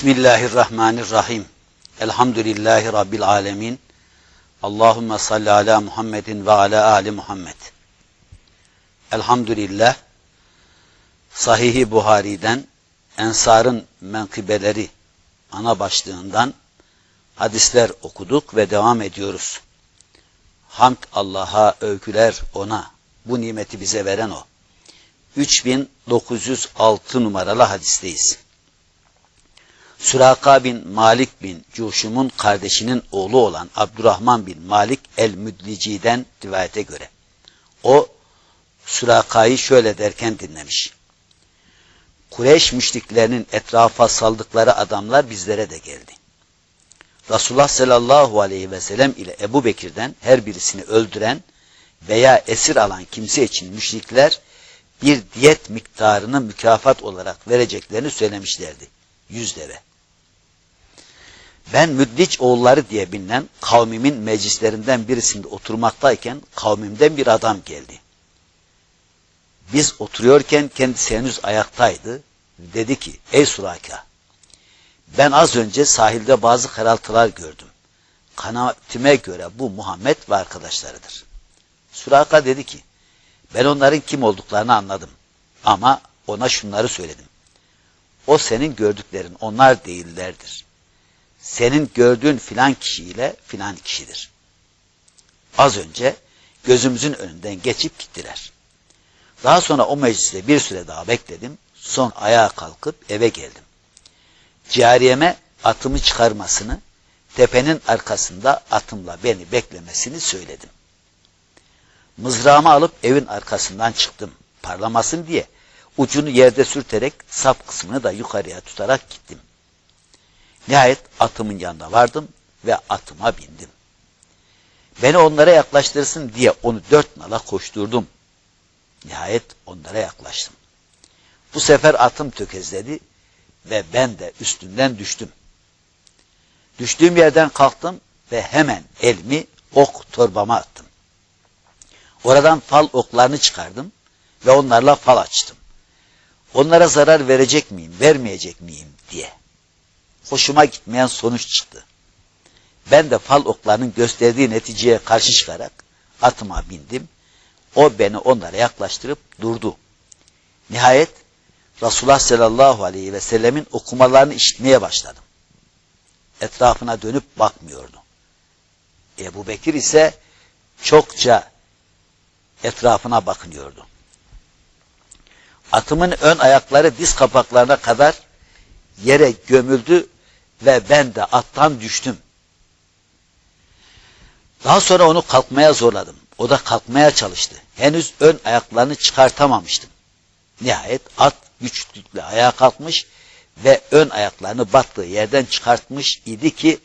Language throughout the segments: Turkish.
Bismillahirrahmanirrahim. Elhamdülillahi Rabbil alemin. Allahümme salli ala Muhammedin ve ala ali Muhammed. Elhamdülillah. Sahih-i Buhari'den Ensar'ın menkıbeleri ana başlığından hadisler okuduk ve devam ediyoruz. Hamd Allah'a, övgüler ona. Bu nimeti bize veren o. 3906 numaralı hadisteyiz. Süraka bin Malik bin Cuşum'un kardeşinin oğlu olan Abdurrahman bin Malik el-Müdlici'den rivayete göre. O Süraka'yı şöyle derken dinlemiş. Kureyş müşriklerinin etrafa saldıkları adamlar bizlere de geldi. Resulullah sallallahu aleyhi ve sellem ile Ebu Bekir'den her birisini öldüren veya esir alan kimse için müşrikler bir diyet miktarını mükafat olarak vereceklerini söylemişlerdi. Yüz deve. Ben Müdliç oğulları diye bilinen kavmimin meclislerinden birisinde oturmaktayken kavmimden bir adam geldi. Biz oturuyorken kendisi henüz ayaktaydı. Dedi ki ey Suraka ben az önce sahilde bazı karaltılar gördüm. Kanaatime göre bu Muhammed ve arkadaşlarıdır. Suraka dedi ki ben onların kim olduklarını anladım. Ama ona şunları söyledim. O senin gördüklerin onlar değillerdir. Senin gördüğün filan kişiyle filan kişidir. Az önce gözümüzün önünden geçip gittiler. Daha sonra o mecliste bir süre daha bekledim. Son ayağa kalkıp eve geldim. Cariyeme atımı çıkarmasını, tepenin arkasında atımla beni beklemesini söyledim. Mızrağımı alıp evin arkasından çıktım. Parlamasın diye ucunu yerde sürterek sap kısmını da yukarıya tutarak gittim. Nihayet atımın yanına vardım ve atıma bindim. Beni onlara yaklaştırsın diye onu dört nala koşturdum. Nihayet onlara yaklaştım. Bu sefer atım tökezledi ve ben de üstünden düştüm. Düştüğüm yerden kalktım ve hemen elimi ok torbama attım. Oradan fal oklarını çıkardım ve onlarla fal açtım. Onlara zarar verecek miyim, vermeyecek miyim diye. Hoşuma gitmeyen sonuç çıktı. Ben de fal oklarının gösterdiği neticeye karşı çıkarak atıma bindim. O beni onlara yaklaştırıp durdu. Nihayet Resulullah sallallahu aleyhi ve sellemin okumalarını işitmeye başladım. Etrafına dönüp bakmıyordu. Ebu Bekir ise çokça etrafına bakınıyordu. Atımın ön ayakları diz kapaklarına kadar yere gömüldü ve ben de attan düştüm. Daha sonra onu kalkmaya zorladım. O da kalkmaya çalıştı. Henüz ön ayaklarını çıkartamamıştım. Nihayet at güçlükle ayağa kalkmış ve ön ayaklarını battığı yerden çıkartmış idi ki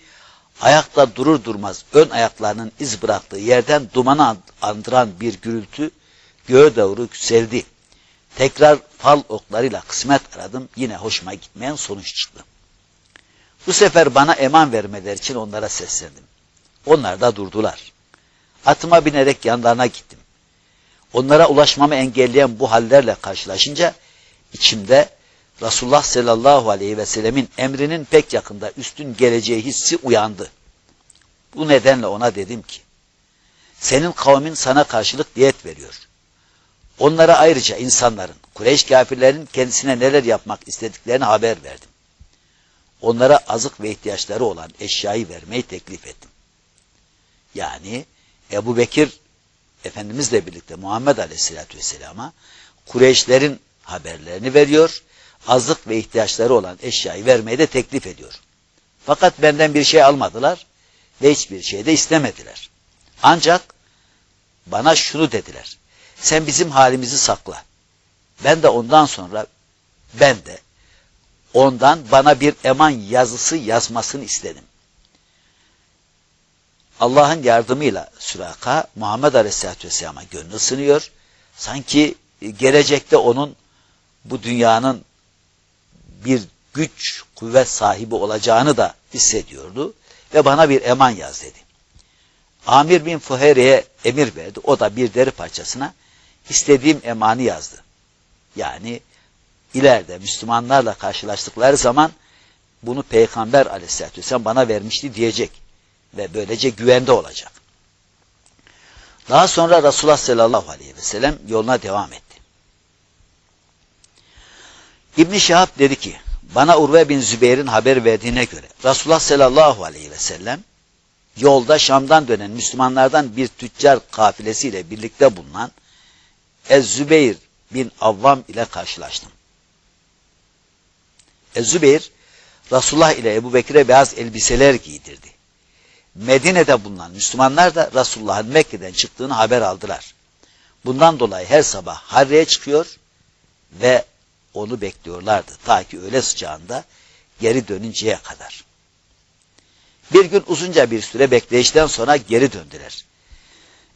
ayakta durur durmaz ön ayaklarının iz bıraktığı yerden dumanı andıran bir gürültü göğe doğru yükseldi. Tekrar fal oklarıyla kısmet aradım. Yine hoşuma gitmeyen sonuç çıktı. Bu sefer bana eman vermeleri için onlara seslendim. Onlar da durdular. Atıma binerek yanlarına gittim. Onlara ulaşmamı engelleyen bu hallerle karşılaşınca içimde Resulullah sallallahu aleyhi ve sellemin emrinin pek yakında üstün geleceği hissi uyandı. Bu nedenle ona dedim ki, senin kavmin sana karşılık diyet veriyor. Onlara ayrıca insanların, Kureyş kafirlerin kendisine neler yapmak istediklerini haber verdim. Onlara azık ve ihtiyaçları olan eşyayı vermeyi teklif ettim. Yani Ebu Bekir Efendimizle birlikte Muhammed Aleyhisselatü Vesselam'a Kureyşlerin haberlerini veriyor, azlık ve ihtiyaçları olan eşyayı vermeyi de teklif ediyor. Fakat benden bir şey almadılar ve hiçbir şey de istemediler. Ancak bana şunu dediler. Sen bizim halimizi sakla. Ben de ondan sonra ben de ondan bana bir eman yazısı yazmasını istedim. Allah'ın yardımıyla Süraka Muhammed Aleyhisselatü Vesselam'a gönlü ısınıyor. Sanki gelecekte onun bu dünyanın bir güç, kuvvet sahibi olacağını da hissediyordu. Ve bana bir eman yaz dedi. Amir bin Fuheyre'ye emir verdi. O da bir deri parçasına istediğim emanı yazdı. Yani ileride Müslümanlarla karşılaştıkları zaman bunu Peygamber aleyhissalatü vesselam bana vermişti diyecek. Ve böylece güvende olacak. Daha sonra Resulullah sallallahu aleyhi ve sellem yoluna devam etti. İbn Şahab dedi ki, bana Urve bin Zübeyir'in haber verdiğine göre Resulullah sallallahu aleyhi ve sellem yolda Şam'dan dönen Müslümanlardan bir tüccar kafilesiyle birlikte bulunan Ez-Zübeyir bin Avvam ile karşılaştım. Ez-Zübeyir Resulullah ile Ebu Bekir'e beyaz elbiseler giydirdi. Medine'de bulunan Müslümanlar da Resulullah'ın Mekke'den çıktığını haber aldılar. Bundan dolayı her sabah Harre'ye çıkıyor ve onu bekliyorlardı. Ta ki öğle sıcağında geri dönünceye kadar. Bir gün uzunca bir süre bekleyişten sonra geri döndüler.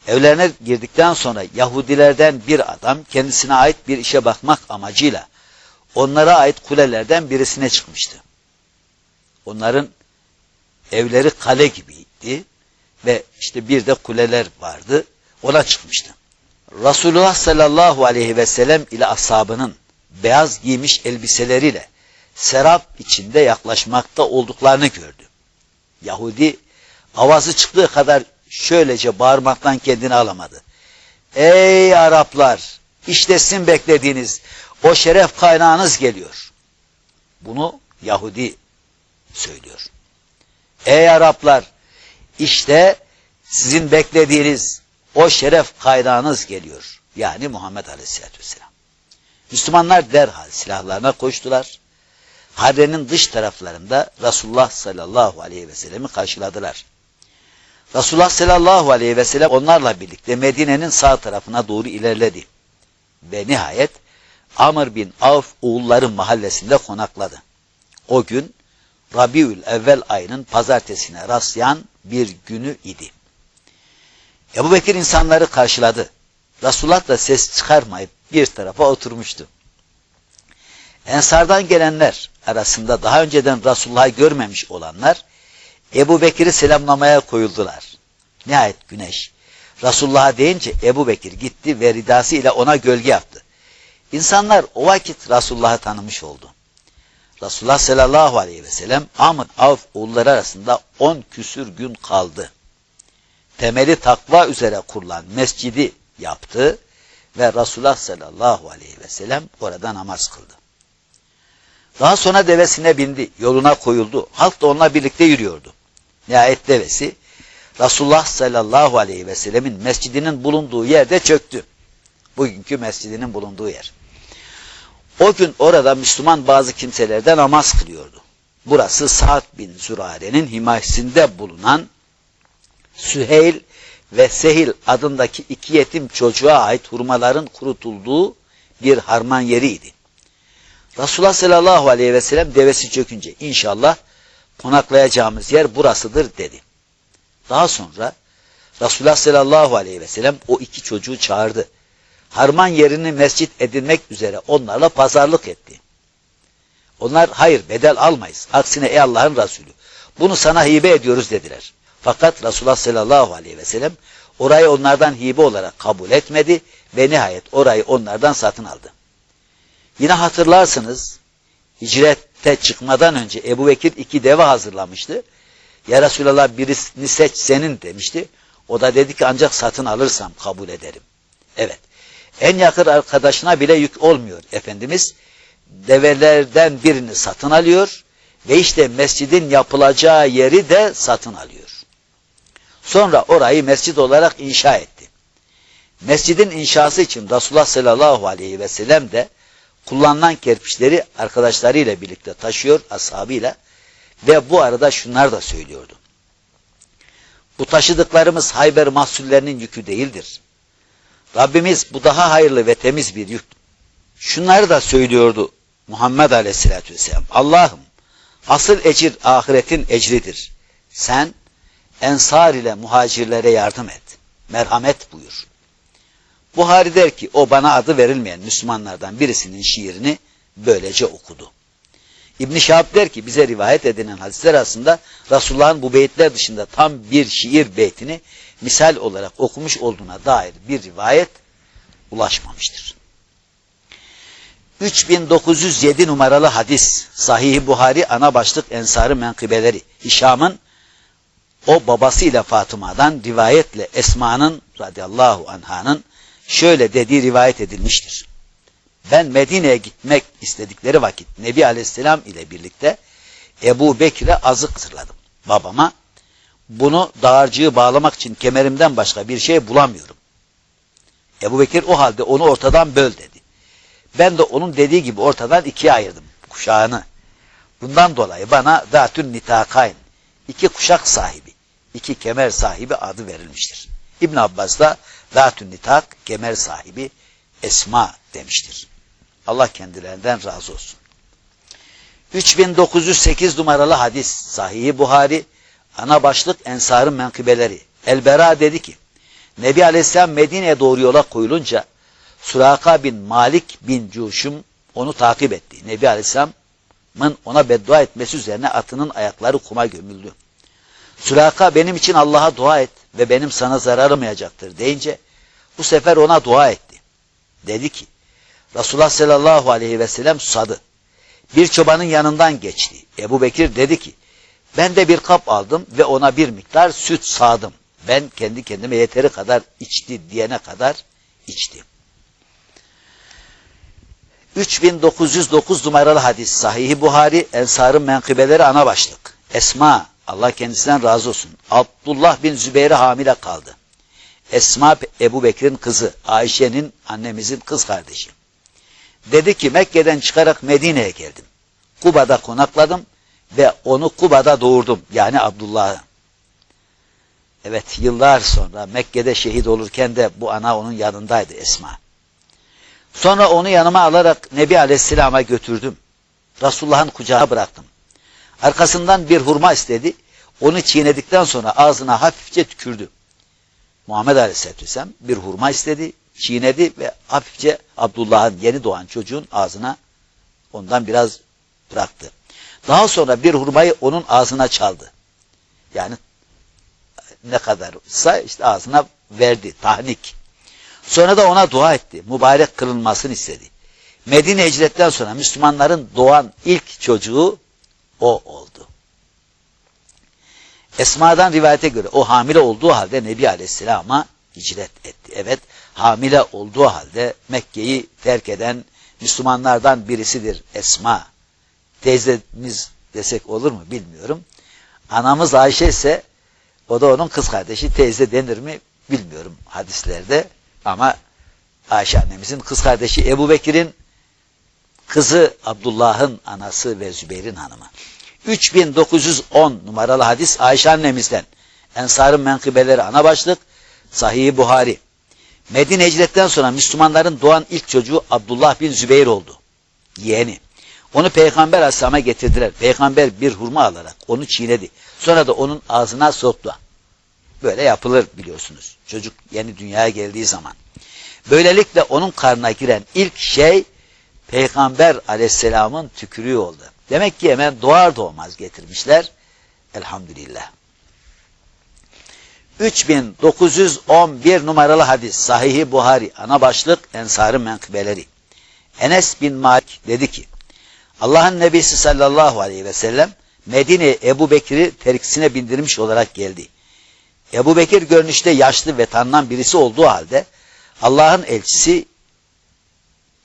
Evlerine girdikten sonra Yahudilerden bir adam kendisine ait bir işe bakmak amacıyla onlara ait kulelerden birisine çıkmıştı. Onların evleri kale gibiydi ve işte bir de kuleler vardı. Ona çıkmıştı. Resulullah sallallahu aleyhi ve sellem ile ashabının beyaz giymiş elbiseleriyle serap içinde yaklaşmakta olduklarını gördü. Yahudi avazı çıktığı kadar şöylece bağırmaktan kendini alamadı. Ey Araplar! İşte sizin beklediğiniz o şeref kaynağınız geliyor. Bunu Yahudi söylüyor. Ey Araplar! İşte sizin beklediğiniz o şeref kaynağınız geliyor. Yani Muhammed Aleyhisselatü Vesselam. Müslümanlar derhal silahlarına koştular. Harre'nin dış taraflarında Resulullah sallallahu aleyhi ve sellem'i karşıladılar. Resulullah sallallahu aleyhi ve sellem onlarla birlikte Medine'nin sağ tarafına doğru ilerledi. Ve nihayet Amr bin Avf oğulların mahallesinde konakladı. O gün Rabiül evvel ayının pazartesine rastlayan bir günü idi. Ebu Bekir insanları karşıladı. Resulullah da ses çıkarmayıp bir tarafa oturmuştu. Ensardan gelenler arasında daha önceden Resulullah'ı görmemiş olanlar Ebu Bekir'i selamlamaya koyuldular. Nihayet güneş Resulullah'a deyince Ebu Bekir gitti ve ridası ile ona gölge yaptı. İnsanlar o vakit Resulullah'ı tanımış oldu. Resulullah sallallahu aleyhi ve sellem Amr Avf oğulları arasında on küsür gün kaldı. Temeli takva üzere kurulan mescidi yaptı ve Resulullah sallallahu aleyhi ve sellem orada namaz kıldı. Daha sonra devesine bindi, yoluna koyuldu. Halk da onunla birlikte yürüyordu. Nihayet devesi Resulullah sallallahu aleyhi ve sellemin mescidinin bulunduğu yerde çöktü. Bugünkü mescidinin bulunduğu yer. O gün orada Müslüman bazı kimselerden namaz kılıyordu. Burası Sa'd bin Zürare'nin himayesinde bulunan Süheyl ve Sehil adındaki iki yetim çocuğa ait hurmaların kurutulduğu bir harman yeriydi. Resulullah sallallahu aleyhi ve sellem devesi çökünce inşallah konaklayacağımız yer burasıdır dedi. Daha sonra Resulullah sallallahu aleyhi ve sellem o iki çocuğu çağırdı. Harman yerini mescit edinmek üzere onlarla pazarlık etti. Onlar hayır bedel almayız. Aksine ey Allah'ın Resulü bunu sana hibe ediyoruz dediler. Fakat Resulullah sallallahu aleyhi ve sellem orayı onlardan hibe olarak kabul etmedi ve nihayet orayı onlardan satın aldı. Yine hatırlarsınız hicrette çıkmadan önce Ebu Bekir iki deve hazırlamıştı. Ya Resulallah birisini seç senin demişti. O da dedi ki ancak satın alırsam kabul ederim. Evet. En yakın arkadaşına bile yük olmuyor Efendimiz. Develerden birini satın alıyor ve işte mescidin yapılacağı yeri de satın alıyor. Sonra orayı mescid olarak inşa etti. Mescidin inşası için Resulullah sallallahu aleyhi ve sellem de kullanılan kerpiçleri arkadaşlarıyla birlikte taşıyor, ashabıyla ve bu arada şunlar da söylüyordu. Bu taşıdıklarımız Hayber mahsullerinin yükü değildir. Rabbimiz bu daha hayırlı ve temiz bir yük. Şunları da söylüyordu Muhammed Aleyhisselatü Vesselam. Allah'ım asıl ecir ahiretin ecridir. Sen ensar ile muhacirlere yardım et. Merhamet buyur. Buhari der ki o bana adı verilmeyen Müslümanlardan birisinin şiirini böylece okudu. İbn Şahab der ki bize rivayet edilen hadisler arasında Resulullah'ın bu beyitler dışında tam bir şiir beytini misal olarak okumuş olduğuna dair bir rivayet ulaşmamıştır. 3907 numaralı hadis. Sahih Buhari ana başlık Ensarı menkıbeleri. Hişam'ın o babasıyla Fatıma'dan rivayetle Esma'nın radıyallahu anhanın şöyle dediği rivayet edilmiştir. Ben Medine'ye gitmek istedikleri vakit Nebi Aleyhisselam ile birlikte Ebu Bekir'e azık hazırladım. Babama bunu dağarcığı bağlamak için kemerimden başka bir şey bulamıyorum. Ebu Bekir o halde onu ortadan böl dedi. Ben de onun dediği gibi ortadan ikiye ayırdım kuşağını. Bundan dolayı bana zatün nitakayn, iki kuşak sahibi, iki kemer sahibi adı verilmiştir. İbn Abbas da zatün nitak, kemer sahibi Esma demiştir. Allah kendilerinden razı olsun. 3908 numaralı hadis Sahih Buhari ana başlık Ensar'ın menkıbeleri. Elbera dedi ki Nebi Aleyhisselam Medine'ye doğru yola koyulunca Suraka bin Malik bin Cuşum onu takip etti. Nebi Aleyhisselam'ın ona beddua etmesi üzerine atının ayakları kuma gömüldü. Suraka benim için Allah'a dua et ve benim sana zararımayacaktır deyince bu sefer ona dua etti. Dedi ki Resulullah sallallahu aleyhi ve sellem susadı. Bir çobanın yanından geçti. Ebu Bekir dedi ki ben de bir kap aldım ve ona bir miktar süt sağdım. Ben kendi kendime yeteri kadar içti diyene kadar içtim. 3909 numaralı hadis Sahih Buhari Ensar'ın menkıbeleri ana başlık. Esma Allah kendisinden razı olsun. Abdullah bin Zübeyir'e hamile kaldı. Esma Ebu Bekir'in kızı, Ayşe'nin annemizin kız kardeşi. Dedi ki Mekke'den çıkarak Medine'ye geldim. Kuba'da konakladım ve onu Kuba'da doğurdum. Yani Abdullah'ı. Evet yıllar sonra Mekke'de şehit olurken de bu ana onun yanındaydı Esma. Sonra onu yanıma alarak Nebi Aleyhisselam'a götürdüm. Resulullah'ın kucağına bıraktım. Arkasından bir hurma istedi. Onu çiğnedikten sonra ağzına hafifçe tükürdü. Muhammed Aleyhisselatü bir hurma istedi, çiğnedi ve hafifçe Abdullah'ın yeni doğan çocuğun ağzına ondan biraz bıraktı. Daha sonra bir hurmayı onun ağzına çaldı. Yani ne kadarsa işte ağzına verdi, tahnik. Sonra da ona dua etti. Mübarek kılınmasını istedi. Medine hicretten sonra Müslümanların doğan ilk çocuğu o oldu. Esma'dan rivayete göre o hamile olduğu halde Nebi Aleyhisselam'a hicret etti. Evet hamile olduğu halde Mekke'yi terk eden Müslümanlardan birisidir Esma. Teyzemiz desek olur mu bilmiyorum. Anamız Ayşe ise o da onun kız kardeşi teyze denir mi bilmiyorum hadislerde. Ama Ayşe annemizin kız kardeşi Ebu Bekir'in kızı Abdullah'ın anası ve Zübeyir'in hanımı. 3910 numaralı hadis Ayşe annemizden. Ensar'ın menkıbeleri ana başlık Sahih Buhari. Medine hicretten sonra Müslümanların doğan ilk çocuğu Abdullah bin Zübeyir oldu. Yeğeni. Onu Peygamber Aleyhisselam'a getirdiler. Peygamber bir hurma alarak onu çiğnedi. Sonra da onun ağzına soktu. Böyle yapılır biliyorsunuz. Çocuk yeni dünyaya geldiği zaman. Böylelikle onun karnına giren ilk şey Peygamber aleyhisselamın tükürüğü oldu. Demek ki hemen doğar doğmaz getirmişler. Elhamdülillah. 3911 numaralı hadis Sahih-i Buhari ana başlık Ensar'ın menkıbeleri. Enes bin Malik dedi ki Allah'ın Nebisi sallallahu aleyhi ve sellem Medine Ebu Bekir'i terkisine bindirmiş olarak geldi. Ebu Bekir görünüşte yaşlı ve tanınan birisi olduğu halde Allah'ın elçisi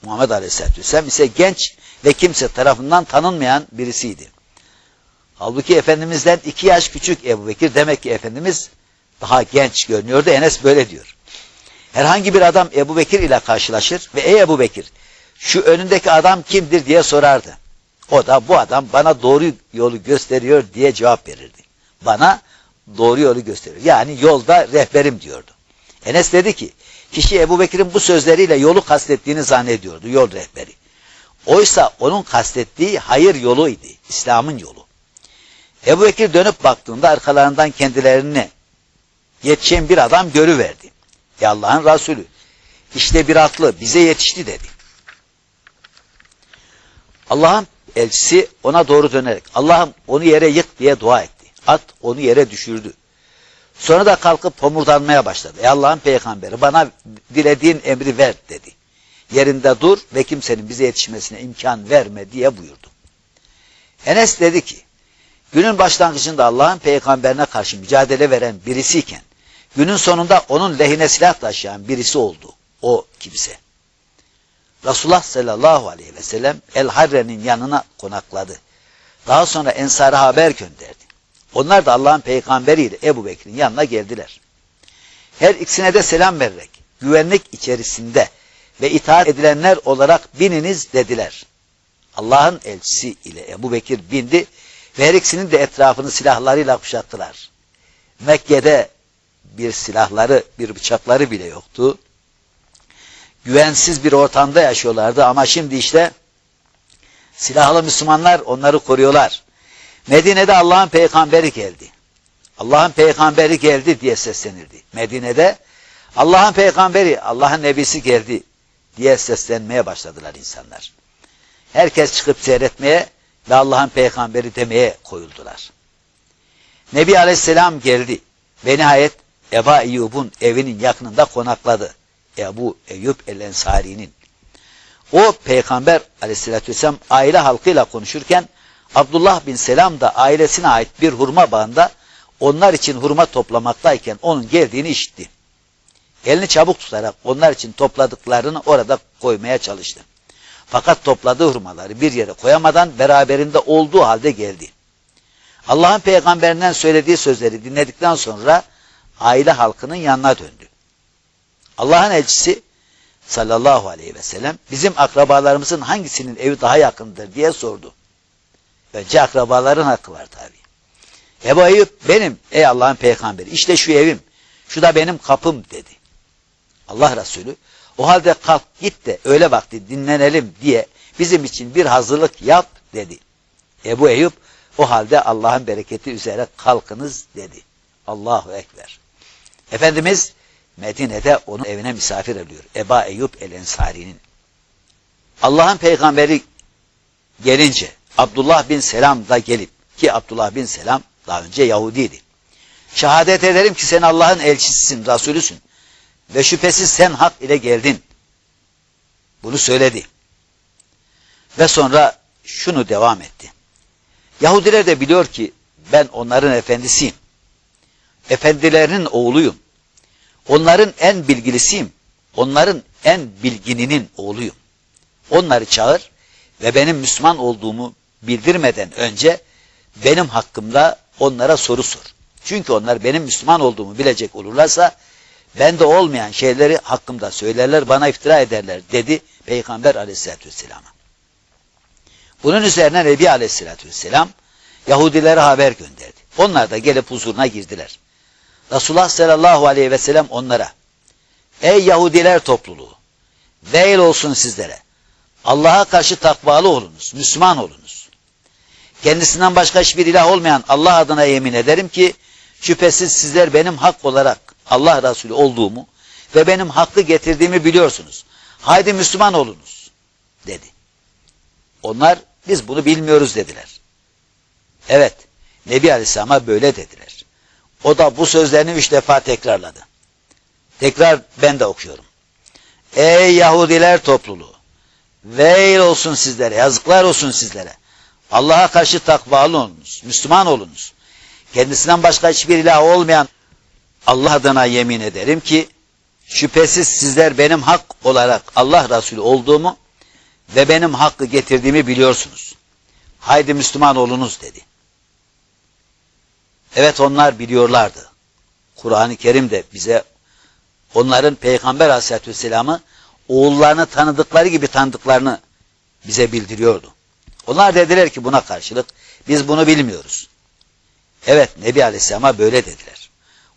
Muhammed Aleyhisselatü Vesselam ise genç ve kimse tarafından tanınmayan birisiydi. Halbuki Efendimiz'den iki yaş küçük Ebu Bekir demek ki Efendimiz daha genç görünüyordu. Enes böyle diyor. Herhangi bir adam Ebu Bekir ile karşılaşır ve ey Ebu Bekir şu önündeki adam kimdir diye sorardı. O da bu adam bana doğru yolu gösteriyor diye cevap verirdi. Bana doğru yolu gösteriyor. Yani yolda rehberim diyordu. Enes dedi ki kişi Ebu Bekir'in bu sözleriyle yolu kastettiğini zannediyordu yol rehberi. Oysa onun kastettiği hayır yoluydu. İslam'ın yolu. Ebu Bekir dönüp baktığında arkalarından kendilerini yetişen bir adam görüverdi. Ya Allah'ın Resulü işte bir atlı bize yetişti dedi. Allah'ın elçisi ona doğru dönerek Allah'ım onu yere yık diye dua etti. At onu yere düşürdü. Sonra da kalkıp homurdanmaya başladı. Ey Allah'ın peygamberi bana dilediğin emri ver dedi. yerinde dur ve kimsenin bize yetişmesine imkan verme diye buyurdu. Enes dedi ki, günün başlangıcında Allah'ın peygamberine karşı mücadele veren birisiyken, günün sonunda onun lehine silah taşıyan birisi oldu. O kimse. Resulullah sallallahu aleyhi ve sellem El Harre'nin yanına konakladı. Daha sonra Ensar'a haber gönderdi. Onlar da Allah'ın peygamberiyle Ebu Bekir'in yanına geldiler. Her ikisine de selam vererek güvenlik içerisinde ve itaat edilenler olarak bininiz dediler. Allah'ın elçisi ile Ebu Bekir bindi ve her ikisinin de etrafını silahlarıyla kuşattılar. Mekke'de bir silahları, bir bıçakları bile yoktu. Güvensiz bir ortamda yaşıyorlardı ama şimdi işte silahlı Müslümanlar onları koruyorlar. Medine'de Allah'ın peygamberi geldi. Allah'ın peygamberi geldi diye seslenirdi. Medine'de Allah'ın peygamberi, Allah'ın nebisi geldi diye seslenmeye başladılar insanlar. Herkes çıkıp seyretmeye ve Allah'ın peygamberi demeye koyuldular. Nebi Aleyhisselam geldi ve nihayet Eba Eyyub'un evinin yakınında konakladı. Ebu Eyyub el-Ensari'nin. O peygamber aleyhissalatü vesselam aile halkıyla konuşurken Abdullah bin Selam da ailesine ait bir hurma bağında onlar için hurma toplamaktayken onun geldiğini işitti. Elini çabuk tutarak onlar için topladıklarını orada koymaya çalıştı. Fakat topladığı hurmaları bir yere koyamadan beraberinde olduğu halde geldi. Allah'ın peygamberinden söylediği sözleri dinledikten sonra aile halkının yanına döndü. Allah'ın elçisi sallallahu aleyhi ve sellem bizim akrabalarımızın hangisinin evi daha yakındır diye sordu. Önce akrabaların hakkı var tabi. Ebu Eyyub benim ey Allah'ın peygamberi işte şu evim şu da benim kapım dedi. Allah Resulü o halde kalk git de öyle vakti dinlenelim diye bizim için bir hazırlık yap dedi. Ebu Eyyub o halde Allah'ın bereketi üzere kalkınız dedi. Allahu Ekber. Efendimiz Medine'de onun evine misafir ediyor. Eba Eyyub el-Ensari'nin. Allah'ın peygamberi gelince Abdullah bin Selam da gelip ki Abdullah bin Selam daha önce Yahudiydi. Şehadet ederim ki sen Allah'ın elçisisin, Resulüsün ve şüphesiz sen hak ile geldin. Bunu söyledi. Ve sonra şunu devam etti. Yahudiler de biliyor ki ben onların efendisiyim. Efendilerinin oğluyum. Onların en bilgilisiyim. Onların en bilgininin oğluyum. Onları çağır ve benim Müslüman olduğumu bildirmeden önce benim hakkımda onlara soru sor. Çünkü onlar benim Müslüman olduğumu bilecek olurlarsa bende olmayan şeyleri hakkımda söylerler, bana iftira ederler dedi Peygamber aleyhissalatü vesselam'a. Bunun üzerine Nebi aleyhissalatü vesselam Yahudilere haber gönderdi. Onlar da gelip huzuruna girdiler. Resulullah sallallahu aleyhi ve sellem onlara Ey Yahudiler topluluğu! Veil olsun sizlere! Allah'a karşı takvalı olunuz, Müslüman olunuz. Kendisinden başka hiçbir ilah olmayan Allah adına yemin ederim ki şüphesiz sizler benim hak olarak Allah Resulü olduğumu ve benim hakkı getirdiğimi biliyorsunuz. Haydi Müslüman olunuz dedi. Onlar biz bunu bilmiyoruz dediler. Evet Nebi Aleyhisselam'a böyle dediler. O da bu sözlerini üç defa tekrarladı. Tekrar ben de okuyorum. Ey Yahudiler topluluğu! Veil olsun sizlere, yazıklar olsun sizlere. Allah'a karşı takvalı olunuz, Müslüman olunuz. Kendisinden başka hiçbir ilah olmayan Allah adına yemin ederim ki şüphesiz sizler benim hak olarak Allah Resulü olduğumu ve benim hakkı getirdiğimi biliyorsunuz. Haydi Müslüman olunuz dedi. Evet onlar biliyorlardı. Kur'an-ı Kerim de bize onların Peygamber Aleyhisselatü Vesselam'ı oğullarını tanıdıkları gibi tanıdıklarını bize bildiriyordu. Onlar dediler ki buna karşılık biz bunu bilmiyoruz. Evet Nebi Aleyhisselam'a böyle dediler.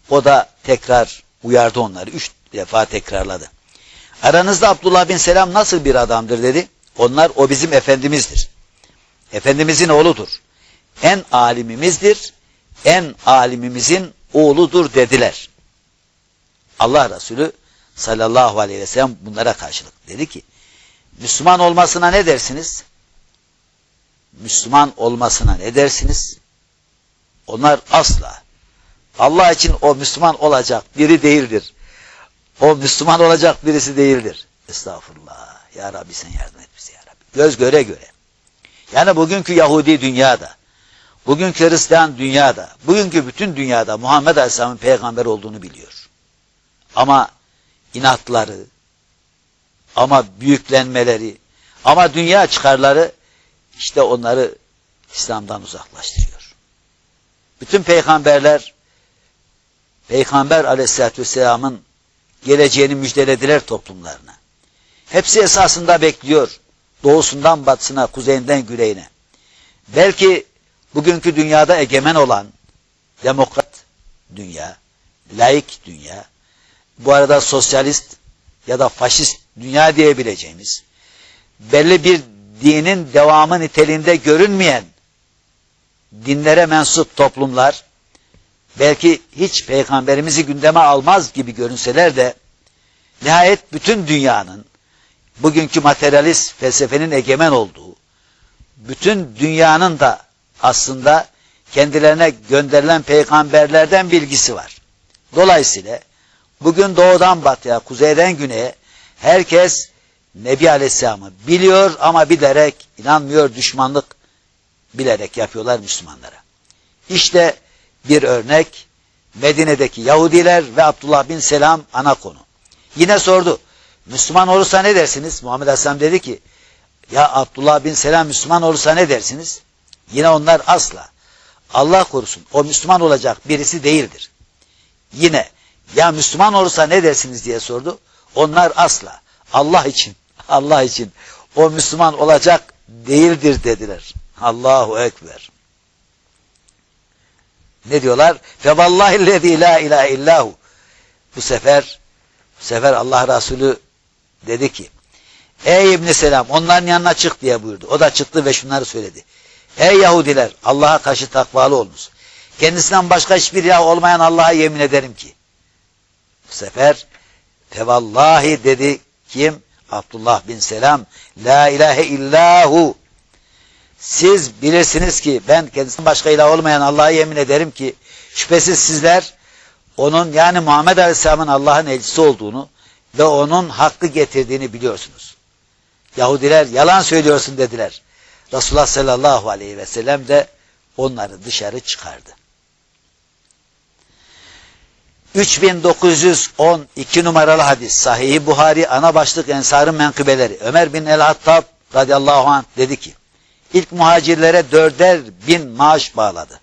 O da tekrar uyardı onları. Üç defa tekrarladı. Aranızda Abdullah bin Selam nasıl bir adamdır dedi. Onlar o bizim efendimizdir. Efendimizin oğludur. En alimimizdir. En alimimizin oğludur dediler. Allah Resulü sallallahu aleyhi ve sellem bunlara karşılık dedi ki Müslüman olmasına ne dersiniz? Müslüman olmasına ne dersiniz? Onlar asla Allah için o Müslüman olacak biri değildir. O Müslüman olacak birisi değildir. Estağfurullah. Ya Rabbi sen yardım et bize ya Rabbi. Göz göre göre. Yani bugünkü Yahudi dünyada, bugünkü Hristiyan dünyada, bugünkü bütün dünyada Muhammed Aleyhisselam'ın peygamber olduğunu biliyor. Ama inatları, ama büyüklenmeleri, ama dünya çıkarları işte onları İslam'dan uzaklaştırıyor. Bütün peygamberler Peygamber aleyhissalatü vesselamın geleceğini müjdelediler toplumlarına. Hepsi esasında bekliyor. Doğusundan batısına, kuzeyinden güneyine. Belki bugünkü dünyada egemen olan demokrat dünya, laik dünya, bu arada sosyalist ya da faşist dünya diyebileceğimiz, belli bir dinin devamı niteliğinde görünmeyen dinlere mensup toplumlar, belki hiç peygamberimizi gündeme almaz gibi görünseler de, nihayet bütün dünyanın, bugünkü materyalist felsefenin egemen olduğu, bütün dünyanın da aslında kendilerine gönderilen peygamberlerden bilgisi var. Dolayısıyla bugün doğudan batıya, kuzeyden güneye herkes Nebi Aleyhisselam'ı biliyor ama bilerek inanmıyor, düşmanlık bilerek yapıyorlar Müslümanlara. İşte bir örnek Medine'deki Yahudiler ve Abdullah bin Selam ana konu. Yine sordu. Müslüman olursa ne dersiniz? Muhammed Aleyhisselam dedi ki ya Abdullah bin Selam Müslüman olursa ne dersiniz? Yine onlar asla Allah korusun o Müslüman olacak birisi değildir. Yine ya Müslüman olursa ne dersiniz diye sordu. Onlar asla Allah için Allah için o Müslüman olacak değildir dediler. Allahu Ekber. Ne diyorlar? Fevallahillezî la ilahe illahu. Bu sefer bu sefer Allah Resulü dedi ki Ey İbn Selam onların yanına çık diye buyurdu. O da çıktı ve şunları söyledi. Ey Yahudiler Allah'a karşı takvalı olunuz. Kendisinden başka hiçbir ilah olmayan Allah'a yemin ederim ki. Bu sefer fevallahi dedi kim? Abdullah bin Selam La ilahe illahu siz bilirsiniz ki ben kendisinden başka ilah olmayan Allah'a yemin ederim ki şüphesiz sizler onun yani Muhammed Aleyhisselam'ın Allah'ın elçisi olduğunu ve onun hakkı getirdiğini biliyorsunuz. Yahudiler yalan söylüyorsun dediler. Resulullah sallallahu aleyhi ve sellem de onları dışarı çıkardı. 3912 numaralı hadis Sahih-i Buhari ana başlık Ensar'ın menkıbeleri Ömer bin el-Hattab radıyallahu anh dedi ki ilk muhacirlere dörder bin maaş bağladı.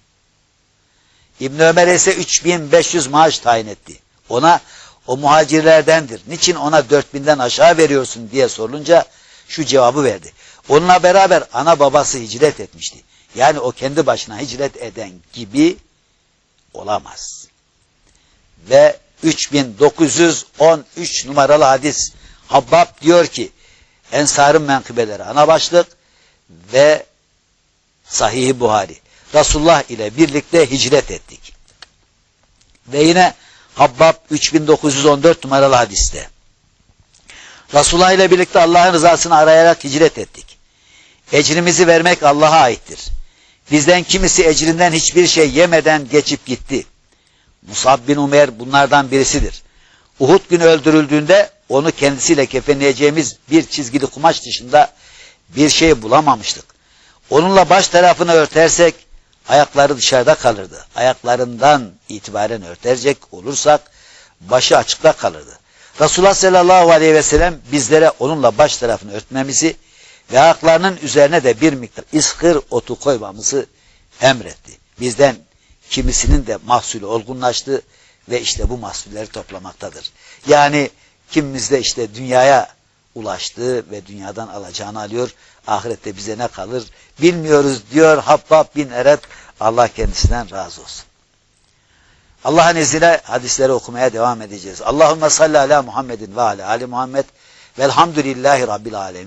İbn Ömer ise 3500 maaş tayin etti. Ona o muhacirlerdendir. Niçin ona 4000'den aşağı veriyorsun diye sorulunca şu cevabı verdi. Onunla beraber ana babası hicret etmişti. Yani o kendi başına hicret eden gibi olamaz. Ve 3913 numaralı hadis Habbab diyor ki Ensar'ın menkıbeleri ana başlık ve Sahih-i Buhari. Resulullah ile birlikte hicret ettik. Ve yine Habbab 3914 numaralı hadiste. Resulullah ile birlikte Allah'ın rızasını arayarak hicret ettik. Ecrimizi vermek Allah'a aittir. Bizden kimisi ecrinden hiçbir şey yemeden geçip gitti. Musab bin Umer bunlardan birisidir. Uhud günü öldürüldüğünde onu kendisiyle kefenleyeceğimiz bir çizgili kumaş dışında bir şey bulamamıştık. Onunla baş tarafını örtersek ayakları dışarıda kalırdı. Ayaklarından itibaren örterecek olursak başı açıkta kalırdı. Resulullah sallallahu aleyhi ve sellem bizlere onunla baş tarafını örtmemizi ve ayaklarının üzerine de bir miktar iskır otu koymamızı emretti. Bizden kimisinin de mahsulü olgunlaştı ve işte bu mahsulleri toplamaktadır. Yani kimimiz de işte dünyaya ulaştı ve dünyadan alacağını alıyor. Ahirette bize ne kalır bilmiyoruz diyor Habbab bin Eret. Allah kendisinden razı olsun. Allah'ın izniyle hadisleri okumaya devam edeceğiz. Allahümme salli ala Muhammedin ve ala Ali Muhammed velhamdülillahi Rabbil alemin.